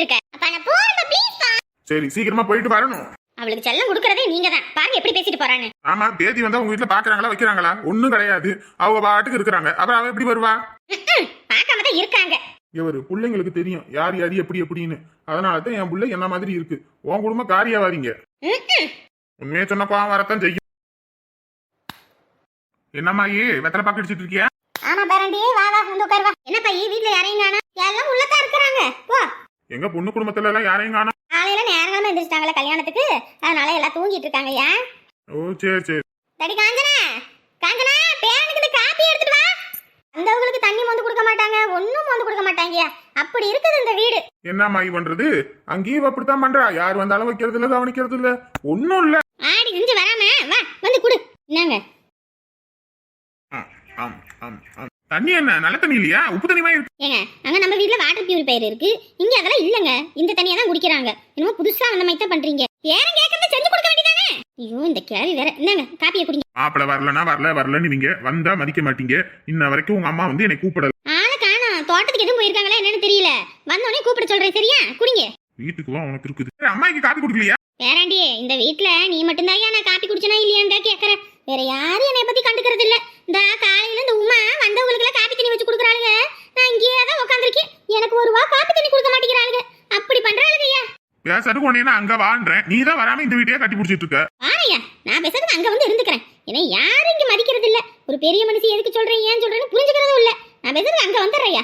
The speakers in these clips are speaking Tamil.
பண்ணிக்கிட்டு இருக்க அப்ப நான் போறேன் ப்ளீஸ் பா. சரி சீக்கிரமா போயிட்டு வரணும். அவளுக்கு செல்லம் கொடுக்கறதே நீங்க தான் பாருங்க எப்படி பேசிட்டு போறான்னு. ஆமா பேத்தி வந்தா உங்க வீட்டுல பாக்குறாங்களா வைக்கிறாங்களா? ஒண்ணும் கிடையாது. அவங்க பாட்டுக்கு இருக்கிறாங்க. அப்புறம் அவ எப்படி வருவா? ம்ம். பார்க்காம தான் இருக்காங்க. இவரு பிள்ளைங்களுக்கு தெரியும். யார் யார் எப்படி எப்படின்னு. அதனால தான் என் பிள்ளை என்ன மாதிரி இருக்கு. உன் குடும்பம் காரியாவாதீங்க. ம்ம். உண்மையை சொன்ன கோவம் வரத்தான் செய்யும். என்னம்மா ஏ வெத்தலை பாக்கு அடிச்சிட்டு இருக்கியா? ஆமா பேரண்டி. வா வா வந்து உட்கார் வா. என்ன பையன் வீட்ல யாரையும் காணோம்? எல்லாம் உள்ளதான் இருக்கிறாங்க? போ. எங்க பொண்ணு குடும்பத்துல எல்லாம் யாரையும் காணோம்? காலையில நேரமா எந்திரிச்சிட்டாங்களே கல்யாணத்துக்கு. அதனால எல்லாம் தூங்கிட்டு இருக்காங்க. ஏன்? ஓ சரி சரி. தடி காஞ்சனா? காஞ்சனா பேரனுக்கு இந்த காப்பி எடுத்துட்டு வா. வந்தவங்களுக்கு தண்ணி மொந்து கொடுக்க மாட்டாங்க. ஒண்ணும் மொந்து கொடுக்க மாட்டாங்க. அப்படி இருக்குது இந்த வீடு. என்னம்மா இது பண்றது? அங்கேயும் அப்படித்தான் பண்றா. யார் வந்தாலும் வைக்கிறது இல்ல கவனிக்கிறது இல்ல. ஒன்னும் இல்ல ஆடி செஞ்சு வராம வா வந்து குடு. என்னங்க ஆம், ஆம், ஆம். தண்ணி என்ன? நல்ல தண்ணி இல்லையா? உப்பு தண்ணி மாதிரி இருக்கு. ஏங்க அங்க நம்ம வீட்ல வாட்டர் பியூரிஃபையர் இருக்கு. இங்க அதெல்லாம் இல்லங்க. இந்த தண்ணியை தான் குடிக்கிறாங்க. என்னமோ புதுசா அந்த மாதிரி தான் பண்றீங்க. ஏன் கேட்கறத செஞ்சு கொடுக்க வேண்டியதானே? ஐயோ இந்த கேள்வி வேற. என்னங்க காப்பியை குடிங்க. மாப்பிள வரலனா வரல வரலன்னு நீங்க வந்தா மதிக்க மாட்டீங்க. இன்ன வரைக்கும் உங்க அம்மா வந்து என்னை கூப்பிடல. ஆளை காணோம். தோட்டத்துக்கு எதுவும் போயிருக்காங்களா என்னன்னு தெரியல. வந்தோடனே கூப்பிட சொல்றேன் சரியா? குடிங்க. வீட்டுக்கு வா உனக்கு இருக்குது. அம்மாக்கு காப்பி குடுக்கலையா? பேராண்டி இந்த வீட்ல நீ மட்டும்தான் நான் காப்பி குடிச்சனா இல்லையான்னு தான் கேக்குறேன் வேற யாரும் என்னை பத்தி கண்டுக்கிறது இல்ல. இந்த காலையில இந்த உமா வந்தவங்களுக்கு எல்லாம் காப்பி தண்ணி வச்சு கொடுக்குறாளுங்க. நான் இங்கேயே தான் உட்காந்துருக்கேன் எனக்கு ஒரு வா காப்பி தண்ணி கொடுக்க மாட்டேங்கிறாளுங்க. அப்படி பண்றாளுங்க ஐயா. உடனே நான் அங்க வான்றேன். நீ தான் வராம இந்த வீட்டையே கட்டி பிடிச்சிட்டு இருக்க. ஆனையா நான் பேசுறது அங்க வந்து இருந்துக்கிறேன். ஏன்னா யாரும் இங்க மதிக்கிறது இல்ல ஒரு பெரிய மனுஷி எதுக்கு சொல்றேன் ஏன் சொல்றேன்னு புரிஞ்சுக்கிறதும் இல்ல. நான் பேசுறது அங்க வந்துடுறேயா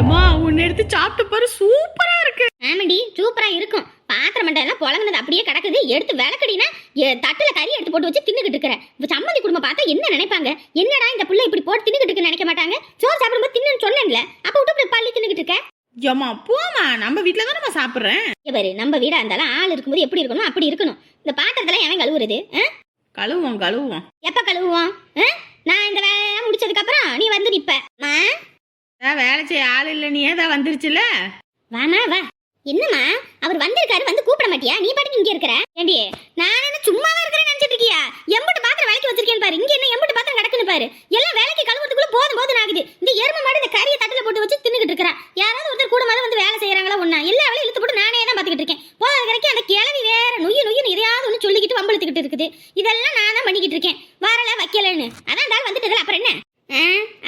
எம்மா உன்னை எடுத்து சாப்பிட்டு பாரு சூப்பரா இருக்கு. ஆமாண்டி சூப்பரா இருக்கும். பாத்திரம் மண்டை எல்லாம் புழங்குனது அப்படியே கிடக்குது. எடுத்து விளக்கடினா தட்டுல கறி எடுத்து போட்டு வச்சு தின்னுகிட்டு இருக்கிறேன் இப்ப சம்மந்தி குடும்பம் பார்த்தா என்ன நினைப்பாங்க? என்னடா இந்த புள்ள இப்படி போட்டு இருக்குன்னு நினைக்க மாட்டாங்க? சோறு சாப்பிடும்போது தின்னுன்னு சொன்னேன்ல. அப்ப விட்டு இப்படி பள்ளி தின்னுகிட்டு இருக்க. எம்மா போமா நம்ம வீட்ல தான் நம்ம சாப்பிடுறேன் பாரு நம்ம வீடா இருந்தாலும் ஆள் இருக்கும்போது எப்படி இருக்கணும் அப்படி இருக்கணும். இந்த பாத்திரத்தெல்லாம் எவன் கழுவுறது ஆ? கழுவுவோம் கழுவுவோம். எப்ப கழுவுவோம்? நான் இந்த வேலையெல்லாம் முடிச்சதுக்கு அப்புறம் நீ வந்து அதான் வேலை செய்ய ஆள் இல்ல நீ ஏதா வந்துருச்சுல வாமா வா. என்னம்மா? அவர் வந்திருக்காரு வந்து கூப்பிட மாட்டியா? நீ பாட்டுக்கு இங்க இருக்கிற? ஏண்டி நான் என்ன சும்மாவா இருக்கிறேன்னு நினைச்சிட்டு இருக்கியா? எம்பிட்டு பாத்திரம் வேலைக்கு வச்சிருக்கேன் பாரு. இங்க என்ன எம்பிட்டு பாத்திரம் கிடக்குன்னு பாரு. எல்லாம் வேலைக்கு கழுவுறதுக்குள்ள போதும் போது ஆகுது இந்த எரும மாடு இந்த கறியை தட்டுல போட்டு வச்சு தின்னுகிட்டு இருக்கிறா யாராவது ஒருத்தர் கூட மாதிரி வந்து வேலை செய்யறாங்களா ஒண்ணா எல்லா வேலையும் இழுத்து போட்டு நானே தான் பாத்துக்கிட்டு இருக்கேன் போதாத வரைக்கும் அந்த கிழவி வேற நொய்யு நொய்யுன்னு எதையாவது ஒன்று சொல்லிக்கிட்டு வம்பளுத்துக்கிட்டு இருக்குது இதெல்லாம் நான் தான் பண்ணிக்கிட்டு இருக்கேன் வரல வைக்கலன்னு அதான் இந்த ஆள் வந்துட்டதுல அப்புறம் என்ன ஆ,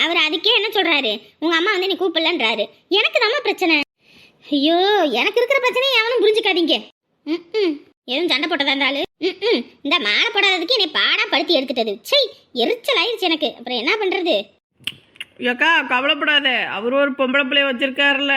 அவர் அதுக்கே என்ன சொல்றாரு? உங்க அம்மா வந்து நீ கூப்பிடலன்றாரு. எனக்கு நம்ம பிரச்சனை. ஐயோ எனக்கு இருக்கிற பிரச்சனையை எவனும் புரிஞ்சுக்காதீங்க. ம்ம். எதுவும் சண்டை போட்டதா இருந்தாலும் ம்ம். இந்த மாலை போடாததுக்கு என்னை பாடா படுத்தி எடுத்துட்டது. சை எரிச்சல் ஆயிடுச்சு எனக்கு. அப்புறம் என்ன பண்றது? ஏக்கா கவலைப்படாத. அவர் ஒரு பொம்பளை பிள்ளைய வச்சிருக்காருல்ல.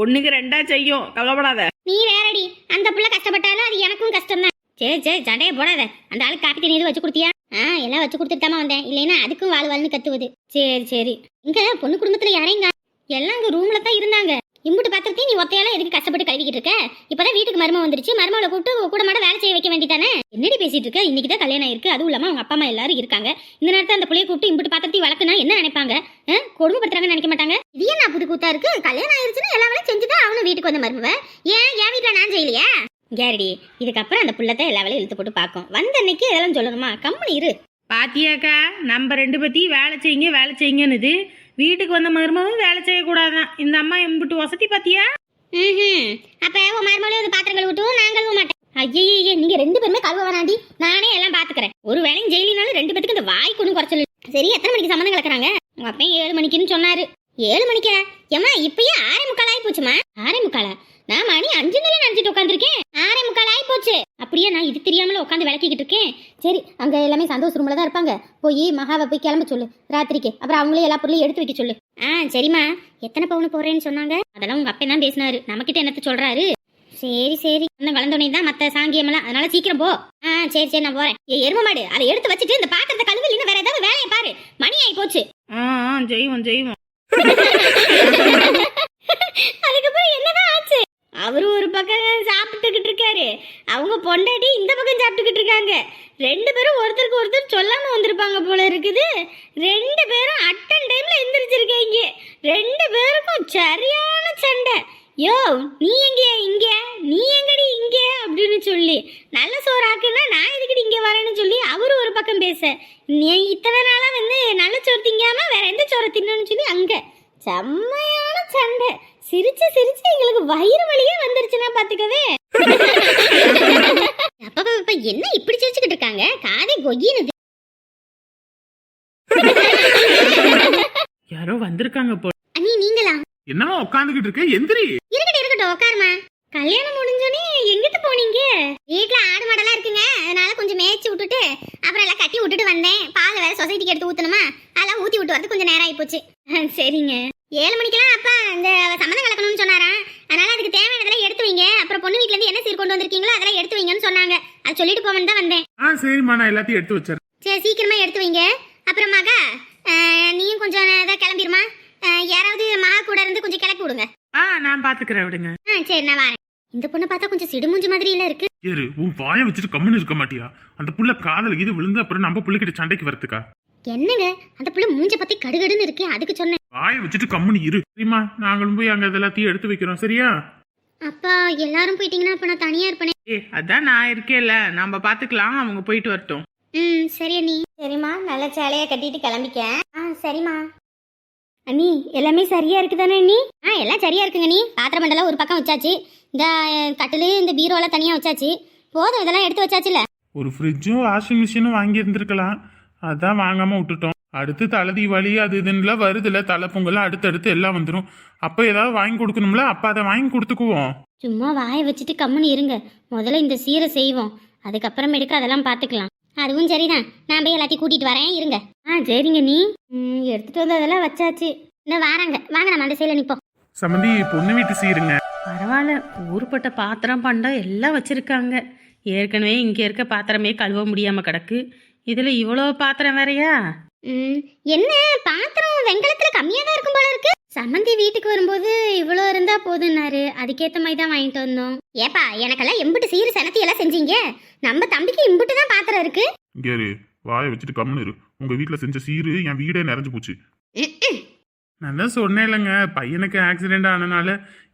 ஒண்ணுக்கு ரெண்டா செய்யும். கவலைப்படாத. நீ வேறடி. அந்த புள்ள கஷ்டப்பட்டாலும் அது எனக்கும் கஷ்டம் தான் சரி சரி சண்டையை போடாத. அந்த ஆளுக்கு காப்பி தண்ணி எதுவும் வச்சு கொடுத்தியா? ஆ எல்லாம் வச்சு கொடுத்துட்டு வந்தேன். இல்லைன்னா அதுக்கும் வாழ் வாழ்னு கத்துவது. சரி சரி. இங்க பொண்ணு குடும்பத்துல யாரையும் எல்லாம் இங்க ரூம்ல தான் இருந்தாங்க. இம்புட்டு பாத்திரத்தையும் நீ ஒத்தையால எதுக்கு கஷ்டப்பட்டு கழுவிக்கிட்டு இருக்க? இப்பதான் வீட்டுக்கு மரும வந்துருச்சு. மருமாவை கூப்பிட்டு கூட மாட வேலை செய்ய வைக்க வேண்டியதானே? என்னடி பேசிட்டு இருக்க? இன்னைக்கு தான் கல்யாணம் இருக்கு அதுவும் இல்லாம அவங்க அப்பா அம்மா எல்லாரும் இருக்காங்க. இந்த நேரத்தை அந்த புள்ளைய கூப்பிட்டு இம்புட்டு பாத்திரத்தையும் வளர்க்குனா என்ன நினைப்பாங்க? ஆ? கொடுமைப்படுத்துறாங்கன்னு நினைக்க மாட்டாங்க? இது நான் புது கூத்தா இருக்கு? கல்யாணம் ஆயிருச்சுன்னா எல்லா வேலையும் செஞ்சுதான் அவனு வீட்டுக்கு வந்த மருமவ ஏன் என் வீட்டுல நான் செய்யலையா கேரடி இதுக்கப்புறம் அந்த புள்ளத்தை எல்லா வேலையும் இழுத்து போட்டு பார்க்கும். வந்த அன்னைக்கு இதெல்லாம் சொல்லணுமா? கம்முனு இரு. பாத்தியாக்கா நம்ம ரெண்டு பத்தி வேலை செய்யுங்க வேலை செய்யுங்கன்னுது. வீட்டுக்கு வந்த மருமகளும் வேலை செய்யக்கூடாதான். இந்த அம்மா எம்பிட்டு வசதி பாத்தியா? ம்ஹும். அப்ப உன் மருமகளும் வந்து பாத்திரம் கழுவிட்டும் நான் கழுவ மாட்டேன். ஐயே நீங்க ரெண்டு பேருமே கழுவ வேணாண்டி நானே எல்லாம் பாத்துக்கிறேன். ஒரு வேலையும் ஜெயிலினாலும் ரெண்டு பேத்துக்கு இந்த வாய்க்கு ஒன்றும் குறைச்சல் இல்ல. சரி எத்தனை மணிக்கு சம்மந்தம் கலக்குறாங்க உங்க அப்பையும் ஏழு மணிக்குன்னு சொன்னாரு ஏழு மணிக்கா ஏம்மா இப்பயே ஆறே முக்கால் ஆகி போச்சுமா ஆறே முக்காலா நான் மணி அஞ்சு நிலை நினைச்சிட்டு உட்காந்துருக்கேன் ஆறே முக்கால் ஆகி போச்சு அப்படியே நான் இது தெரியாமல உட்காந்து விளக்கிக்கிட்டு இருக்கேன் சரி அங்க எல்லாமே சந்தோஷ ரூம்ல தான் இருப்பாங்க போய் கிளம்ப சொல்லு. ராத்திரிக்கு. அப்புறம் அவங்களே எல்லா பொருளையும் எடுத்து வைக்க சொல்லு. ஆ சரிம்மா. எத்தனை பவுன் போறேன்னு சொன்னாங்க? அதெல்லாம் உங்க அப்பா தான் பேசினாரு? நம்மகிட்ட என்னத்த சொல்றாரு? சரி சரி. இன்னும் கலந்தோடனே தான் மத்த சாங்கியமெல்லாம். அதனால சீக்கிரம் போ. ஆ சரி சரி நான் போறேன். ஏ எரும மாடு. அதை எடுத்து வச்சுட்டு இந்த பாத்திரத்தை கழுவு இல்லைன்னா வேற ஏதாவது வேலையை பாரு. மணி ஆகி போச்சு. ஆ செய்வோம் செய்வோம் அதுக்கப்புறம் என்னதான் ஆச்சு? அவரு ஒரு பக்கம் சாப்பிட்டுக்கிட்டு இருக்காரு. அவங்க பொண்டாட்டி இந்த பக்கம் சாப்பிட்டுக்கிட்டு இருக்காங்க. ரெண்டு பேரும் ஒருத்தருக்கு ஒருத்தர் சொல்லாம வந்திருப்பாங்க போல இருக்குது. ரெண்டு பேரும் அட்டன் டைம்ல எந்திரிச்சிருக்கீங்க. ரெண்டு பேருக்கும் சரியான சண்டை. யோ நீ எங்க இங்க? நீ எங்கடி இங்க? அப்படின்னு சொல்லி நல்ல சோறு நான் எதுக்கடி இங்க வரேன்னு சொல்லி அவரு ஒரு பக்கம் பேச. நீ இத்தனை நாளா வந்து நல்ல சோறு திங்காம வேற எந்த சோறை தின்னு சொல்லி அங்க. செம்மையான சண்டை. சிரிச்சு சிரிச்சு எங்களுக்கு வயிறு வலியே வந்துருச்சுன்னா பாத்துக்கவே. அப்பா அப்பா என்ன இப்படி சிரிச்சுக்கிட்டு இருக்காங்க? காதை கொய்யினுது யாரோ வந்திருக்காங்க போ அண்ணி நீங்களா? என்னமா உட்காந்துக்கிட்டு இருக்க? எந்திரி. இருக்கட்டும் இருக்கட்டும் உட்காருமா கல்யாணம் முடிஞ்சோனே எங்கிட்டு போனீங்க? வீட்ல ஆடு மாடெல்லாம் இருக்குங்க. அதனால கொஞ்சம் மேய்ச்சி விட்டுட்டு அப்புறம் எல்லாம் கட்டி விட்டுட்டு வந்தேன். பால் வேற சொசைட்டிக்கு எடுத்து ஊத்தணுமா? அதெல்லாம் ஊத்தி விட்டு வரது கொஞ்சம் நேரம் ஆகி போச்சு சரிங்க. ஏழு மணிக்கெல்லாம் அப்பா இந்த சம்மந்தம் கலக்கணும்னு சொன்னாராம். அதனால அதுக்கு தேவையானதெல்லாம் எடுத்து வைங்க. அப்புறம் பொண்ணு வீட்ல இருந்து என்ன சீர் கொண்டு வந்திருக்கீங்களோ அதெல்லாம் எடுத்து வைங்கன்னு சொன்னாங்க. அது சொல்லிட்டு போவேன்னு தான் வந்தேன். ஆ சரிம்மா நான் எல்லாத்தையும் எடுத்து வச்சிடறேன். சரி சீக்கிரமா எடுத்து வைங்க. அப்புறம் மகா நீயும் கொஞ்சம் இதாக கிளம்பிருமா? அஹ், யாராவது மகா கூட இருந்து கொஞ்சம் கிளப்பி விடுங்க. ஆ நான் பாத்துக்கிறேன் விடுங்க. ஆ சரி நான் வரேன். இந்த பொண்ணை பார்த்தா கொஞ்சம் சிடுமூஞ்சி மாதிரி இல்ல இருக்கு. ஏறு உன் வாயை வச்சுட்டு கம்முன்னு இருக்க மாட்டியா? அந்த புள்ள காதல இது விழுந்து அப்புறம் நம்ம புள்ளைகிட்ட சண்டைக்கு வரதுக்கா என்னங்க? அந்த புள்ள மூஞ்ச பத்தி கடுகடுன்னு இருக்கு அதுக்கு சொன்னேன். வாயை வச்சுட்டு கம்முன்னு இரு. சரிம்மா நாங்களும் போய் அங்க எல்லாத்தையும் எடுத்து வைக்கிறோம். சரியா? அப்பா எல்லாரும் போயிட்டீங்கன்னா அப்ப நான் தனியா இருப்பேனே. ஏ அதான் நான் இருக்கேன்ல. நம்ம பாத்துக்கலாம் அவங்க போயிட்டு வரட்டும். ம் சரி அண்ணி. சரிம்மா நல்ல சேலையா கட்டிட்டு கிளம்பிக்க. ஆ சரிம்மா. அண்ணி எல்லாமே சரியா இருக்குதானே அண்ணி? ஆ எல்லாம் சரியா இருக்குங்க நீ பாத்திரம் மண்டலம் ஒரு பக்கம் வச்சாச்சு. இந்த கட்டிலு இந்த பீரோலாம் தனியா வச்சாச்சு. போதும் இதெல்லாம் எடுத்து வச்சாச்சுல ஒரு ஃப்ரிட்ஜும் வாஷிங் மிஷினும் வாங்கி இருந்திருக்கலாம். அதான் வாங்காம விட்டுட்டோம். அடுத்து தலை தீபாவளி அது இதுன்னுலாம் வருதுல்ல தலை பொங்கல் அடுத்தடுத்து எல்லாம் வந்துடும் அப்போ ஏதாவது வாங்கி கொடுக்கணும்ல அப்போ அதை வாங்கி கொடுத்துக்குவோம். சும்மா வாயை வச்சுட்டு கம்முன்னு இருங்க. முதல்ல இந்த சீரை செய்வோம். அதுக்கப்புறமேட்டுக்கு அதெல்லாம் பார்த்துக்கலாம் அதுவும் சரிதான். நான் போய் எல்லாத்தையும் கூட்டிட்டு வரேன் இருங்க. ஆ சரிங்க நீ. ம், எடுத்துட்டு வந்து அதெல்லாம் வச்சாச்சு. இந்த வாராங்க. வாங்க நம்ம அந்த சைடில் நிற்போம் சம்மந்தி பொண்ணு வீட்டு சீருங்க. பரவாயில்ல. ஊருப்பட்ட பாத்திரம் பண்டம் எல்லாம் வச்சிருக்காங்க. ஏற்கனவே இங்க இருக்க பாத்திரமே கழுவ முடியாம கிடக்கு. இதுல இவ்வளோ பாத்திரம் வேறயா? ம், என்ன? பாத்திரம் வெங்கலத்தில் கம்மியாக தான் இருக்கும் போல இருக்கு. சம்மந்தி வீட்டுக்கு வரும்போது இவ்வளோ இருந்தா போதுன்னாரு அதுக்கேற்ற மாதிரி தான் வாங்கிட்டு வந்தோம். ஏப்பா எனக்கெல்லாம் எம்பிட்டு சீரு செனத்தி எல்லாம் செஞ்சீங்க. நம்ம தம்பிக்கு இம்புட்டு தான் பாத்திரம் இருக்கு. கேரு வாயை வச்சுட்டு கம்முன்னு இரு. உங்க வீட்டில் செஞ்ச சீரு என் வீடே நிறைஞ்சு போச்சு. நான் தான் சொன்னேன் இல்லைங்க பையனுக்கு ஆக்சிடென்ட் ஆனனால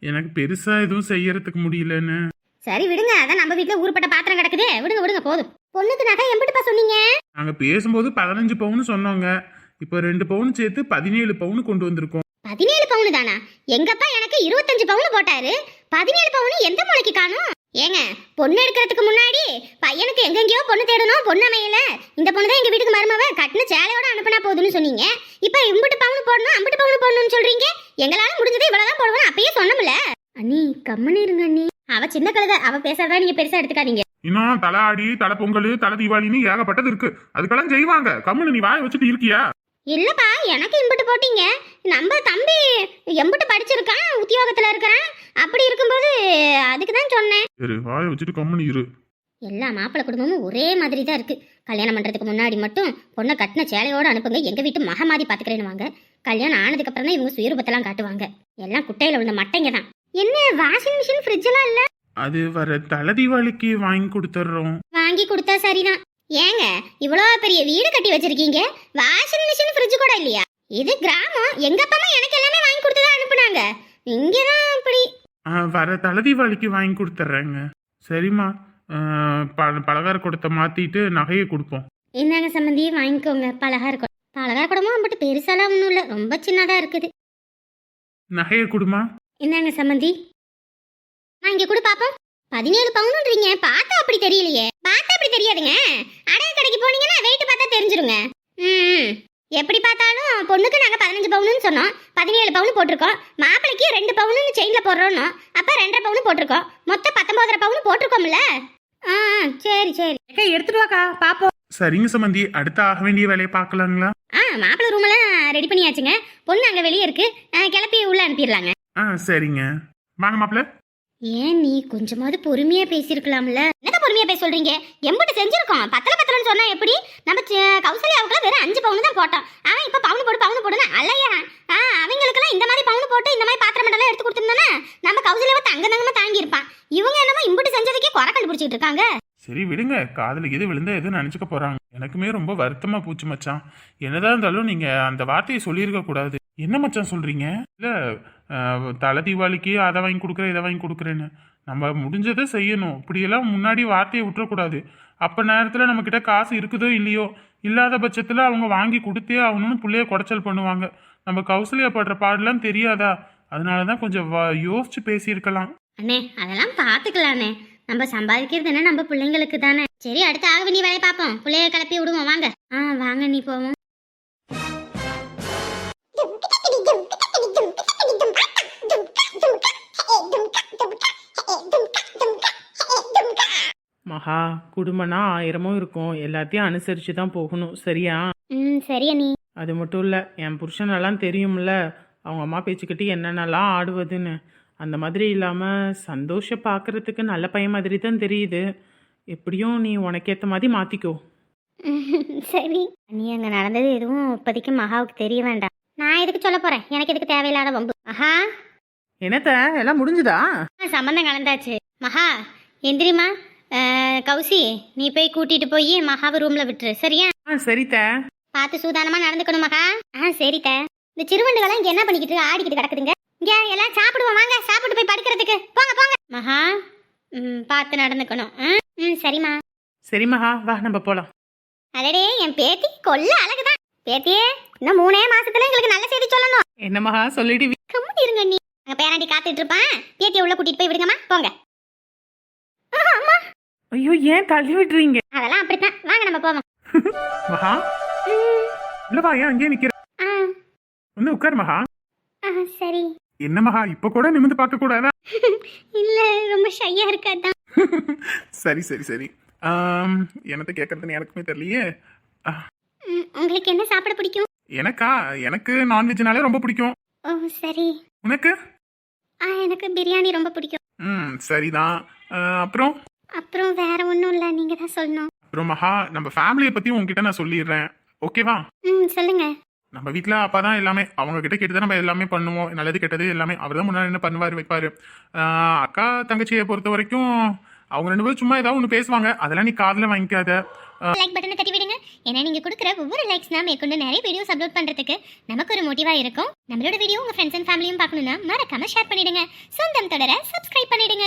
எனக்கு பெருசா எதுவும் செய்யறதுக்கு முடியலன்னு. சரி விடுங்க. அதான் நம்ம வீட்டில் ஊருப்பட்ட பாத்திரம் கிடக்குதே. விடுங்க விடுங்க. போதும். பொண்ணுக்கு நகை எம்பிட்டுப்பா சொன்னீங்க? நாங்க பேசும்போது பதினஞ்சு பவுன் சொன்னோங்க. இப்போ ரெண்டு பவுன் சேர்த்து பதினேழு பவுன் கொண்டு வந்திருக்கோம். பதினேழு பவுனு தானா? எங்கப்பா எனக்கு இருபத்தஞ்சு பவுன் போட்டாரு. பதினேழு பவுனு எந்த மூளைக்கு காணும்? ஏங்க பொண்ணு எடுக்கிறதுக்கு முன்னாடி பையனுக்கு எங்கெங்கேயோ பொண்ணு தேடணும் பொண்ணு அமையல. இந்த பொண்ணு தான் எங்க வீட்டுக்கு மருமவ கட்டின சேலையோட அனுப்புனா போதுன்னு சொன்னீங்க. இப்ப இம்புட்டு பவுன் போடணும் அம்புட்டு பவுன் போடணும்னு சொல்றீங்க? எங்களால முடிஞ்சது இவ்வளவுதான் போடுவோம் அப்பயே சொன்னோம்ல. அண்ணி கம்மனு இருங்க அண்ணி. அவ சின்ன கழுத. அவ பேசாதான் நீங்க பெருசா எடுத்துக்காதீங்க. இன்னும் தலை ஆடி தலை பொங்கல் தலை தீபாவளின்னு ஏகப்பட்டது இருக்கு. அதுக்கெல்லாம் செய்வாங்க. கம்முன்னு நீ வாயை வச்சுட்டு இருக்கியா? இல்லப்பா எனக்கு இம்புட்டு போட்டீங்க. நம்ம தம்பி எம்புட்டு படிச்சிருக்கான் உத்தியோகத்துல இருக்கிறான் அப்படி இருக்கும்போது அதுக்கு தான் சொன்னேன். சரி வாயை வச்சுட்டு கம்முன்னு இரு. எல்லா மாப்பிள்ளை குடும்பமும் ஒரே மாதிரி தான் இருக்கு. கல்யாணம் பண்றதுக்கு முன்னாடி மட்டும் பொண்ணை கட்டின சேலையோட அனுப்புங்க. எங்க வீட்டு மக மாதிரி பாத்துக்கிறேன்னு வாங்க கல்யாணம் ஆனதுக்கு அப்புறம் தான் இவங்க சுயரூபத்தெல்லாம் காட்டுவாங்க. எல்லாம் குட்டையில விழுந்த மட்டைங்க தான் என்ன வாஷிங் மிஷின் ஃப்ரிட்ஜ் எல்லாம் இல்ல? அது வர தலை தீபாவளிக்கு வாங்கி கொடுத்துட்றோம் வாங்கி கொடுத்தா சரிதான். ஏங்க இவ்வளோ பெரிய வீடு கட்டி வச்சிருக்கீங்க? வாஷிங் மிஷின் ஃப்ரிட்ஜ் கூட இல்லையா? இது கிராமம். எங்க அப்பா எனக்கு எல்லாமே வாங்கி கொடுத்து தான் அனுப்புனாங்க. இங்கதான் அப்படி. ஆ, வர தலை தீபாவளிக்கு வாங்கி கொடுத்துட்றேங்க சரிம்மா. ஆ, ப பலகார கொடுத்த மாத்திட்டு நகையை கொடுப்போம். இந்தாங்க சம்மந்தி வாங்கிக்கோங்க. பலகா இருக்கும் பலகா கூடமும் பட் பெருசாலாம் ஒன்றும் இல்லை. ரொம்ப சின்னதாக இருக்குது. நகையை கொடுமா? இந்தாங்க சம்மந்தி? நான் இங்கே கூட பாப்போம். பதினேழு பவுனுன்றீங்க. பார்த்தா அப்படி தெரியலையே. பார்த்தா அப்படி தெரியாதுங்க. அடகு கடைக்கு போனீங்கன்னா வெயிட் பார்த்தா தெரிஞ்சிருங்க. ம் எப்படி பார்த்தாலும் பொண்ணுக்கு நாங்கள் பதினஞ்சு பவுனுன்னு சொன்னோம். பதினேழு பவுன் போட்டிருக்கோம். மாப்பிளைக்கு ரெண்டு பவுனுன்னு செயினில் போடுறோன்னோ அப்போ ரெண்டரை பவுன் போட்டிருக்கோம். மொத்தம் பத்தொம்போதரை பவுன் போட்டிருக்கோம்ல? ஆ ஆ, சரி சரி. அக்கா எடுத்துட்டு வாக்கா. பாப்போம். சரிங்க சம்மந்தி. அடுத்து ஆக வேண்டிய வேலையை பார்க்கலாங்களா? ஆ மாப்பிள்ளை ரூமெல்லாம் ரெடி பண்ணியாச்சுங்க. பொண்ணு அங்கே வெளியே இருக்கு. ஆ, கிளப்பி உள்ள அனுப்பிடலாங்க. ஆ சரிங்க. வாங்க மாப்பிள்ள. ஏன் நீ கொஞ்சமாவது பொறுமையா பேசியிருக்கலாம்ல? என்ன பொறுமையா பேச சொல்றீங்க? எம்பிட்டு செஞ்சிருக்கோம். பத்தல பத்தலன்னு சொன்னா எப்படி? நம்ம கௌசல்யாவுக்குலாம் வெறும் அஞ்சு பவுன் தான் போட்டோம். அவன் இப்ப பவுன் போடு பவுன் போடுன்னு அலையா ஆ அவங்களுக்குலாம் இந்த மாதிரி பவுன் போட்டு இந்த மாதிரி பாத்திரம் மண்டலம் எடுத்து கொடுத்துருந்தோன்னா நம்ம கௌசல்யாவை தங்க தங்கமா தாங்கி இருப்பான் இவங்க என்னமோ இம்பிட்டு செஞ்சதுக்கே குறை கண்டுபிடிச்சிட்டு இருக்காங்க. சரி விடுங்க. காதுல எது விழுந்த எதுவும் நினச்சிக்க போகிறாங்க எனக்குமே ரொம்ப வருத்தமாக போச்சு மச்சான். என்னதான் இருந்தாலும் நீங்கள் அந்த வார்த்தையை சொல்லியிருக்க கூடாது. என்ன மச்சான் சொல்கிறீங்க இல்லை தலை தீபாவளிக்கு அதை வாங்கி கொடுக்குறேன் இதை வாங்கி கொடுக்குறேன்னு. நம்ம முடிஞ்சதை செய்யணும். இப்படியெல்லாம் முன்னாடி வார்த்தையை விட்டுறக்கூடாது. அப்போ நேரத்தில் நம்மக்கிட்ட காசு இருக்குதோ இல்லையோ இல்லாத பட்சத்தில் அவங்க வாங்கி கொடுத்தே ஆகணும்னு பிள்ளைய குடைச்சல் பண்ணுவாங்க. நம்ம கௌசல்யா படுற பாடலாம் தெரியாதா? அதனால தான் கொஞ்சம் வ- யோசிச்சு பேசியிருக்கலாம். அண்ணே அதெல்லாம் பார்த்துக்கலாண்ணே. நம்ம சம்பாதிக்கிறது என்ன நம்ம பிள்ளைங்களுக்கு தானே? சரி அடுத்து ஆக நீ வேலையை பார்ப்போம். பிள்ளைய கிளப்பி விடுவோம். வாங்க. ஆ வாங்க நீ போவோம். மகா குடும்பம்னா ஆயிரமும் இருக்கும். எல்லாத்தையும் அனுசரித்து தான் போகணும். சரியா? ம் சரி அண்ணி. அது மட்டும் இல்லை என் புருஷனெல்லாம் தெரியும்ல. அவங்க அம்மா பேச்சுக்கிட்டு என்னென்னலாம் ஆடுவதுன்னு. அந்த மாதிரி இல்லாமல் சந்தோஷ பார்க்கறதுக்கு நல்ல பையன் மாதிரி தான் தெரியுது. எப்படியும் நீ உனக்கேற்ற மாதிரி மாற்றிக்கோ சரி. நீ அங்க நடந்தது எதுவும் இப்போதைக்கு மகாவுக்கு தெரிய வேண்டாம். நான் எதுக்கு சொல்ல போறேன்? எனக்கு எதுக்கு தேவையில்லாத வம்பு. மகா? என்னத்த? எல்லாம் முடிஞ்சுதா? சம்மந்தம் கலந்தாச்சு. மகா எந்திரிமா கௌசி நீ போய் கூட்டிட்டு போய் மகாவை ரூம்ல விட்டுரு. சரியா? சரித்த. பார்த்து சூதானமா நடந்துக்கணும் மகா. ஆ சரித்த. இந்த சிறுவண்டுகள்லாம் இங்க என்ன பண்ணிக்கிட்டு ஆடிக்கிட்டு கிடக்குதுங்க. இங்க எல்லாம் சாப்பிடுவோம். வாங்க சாப்பிட்டு போய் படுக்கிறதுக்கு. போங்க போங்க. மகா ம் பார்த்து நடந்துக்கணும். ம், சரிம்மா. சரி மகா வா நம்ம போகலாம் அடடே என் பேத்தி கொல்ல அழகுதான். பேத்தியே இன்னும் மூணே மாசத்துல எங்களுக்கு நல்ல செய்தி சொல்லணும். என்ன மகா சொல்லிட்டு வி- கம்மி இருங்க நீ. அங்க பேராண்டி காத்துட்டு இருப்பான். பேத்தியை உள்ள கூட்டிட்டு போய் விடுங்கம்மா. போங்க. ஐயோ ஏன் தள்ளி விட்டுறீங்க? அதெல்லாம் அப்படித்தான். வாங்க நம்ம போவோம். மகா இல்ல வா ஏன் அங்கேயே நிக்கிற வந்து உட்கார் மகா. ஆ சரி. என்ன மகா இப்ப கூட நிமிந்து பார்க்க கூடாதா இல்ல ரொம்ப ஷையா இருக்காதான் சரி சரி சரி. என்னத்த கேட்கறதுன்னு எனக்குமே தெரியலையே. உங்களுக்கு என்ன சாப்பிட பிடிக்கும்? எனக்கா? எனக்கு நான்வெஜ்னாலே ரொம்ப பிடிக்கும். ஓ சரி. உனக்கு? ஆ எனக்கு பிரியாணி ரொம்ப பிடிக்கும். ம் சரிதான். அப்புறம்? அப்புறம் வேற ஒன்றும் இல்லை நீங்க தான் சொல்லணும். அப்புறம் மகா நம்ம ஃபேமிலியை பத்தி உங்ககிட்ட நான் சொல்லிடுறேன். ஓகேவா ம் சொல்லுங்க. நம்ம வீட்டில் அப்பா தான் எல்லாமே. அவங்க கிட்ட கேட்டு தான் நம்ம எல்லாமே பண்ணுவோம். நல்லது கெட்டது எல்லாமே அவர் தான் முன்னாடி என்ன பண்ணுவார் வைப்பார். அக்கா தங்கச்சியை பொறுத்த வரைக்கும் அவங்க ரெண்டு பேரும் சும்மா ஏதாவது ஒன்று பேசுவாங்க. அதெல்லாம் நீ காதில் வாங்கிக்காத. லைக் பட்டனை தட்டி விடுங்க. ஏன்னா நீங்க கொடுக்குற ஒவ்வொரு லைக்ஸ் நாம மேற்கொண்டு நிறைய வீடியோஸ் அப்லோட் பண்றதுக்கு நமக்கு ஒரு மோட்டிவா இருக்கும். நம்மளோட வீடியோ உங்கள் ஃப்ரெண்ட்ஸ் அண்ட் ஃபேமிலியும் பார்க்கணும்னா மறக்காம ஷேர் பண்ணிடுங்க. சொந்தம் தொடர சப்ஸ்கிரைப் பண்ணிடுங்க.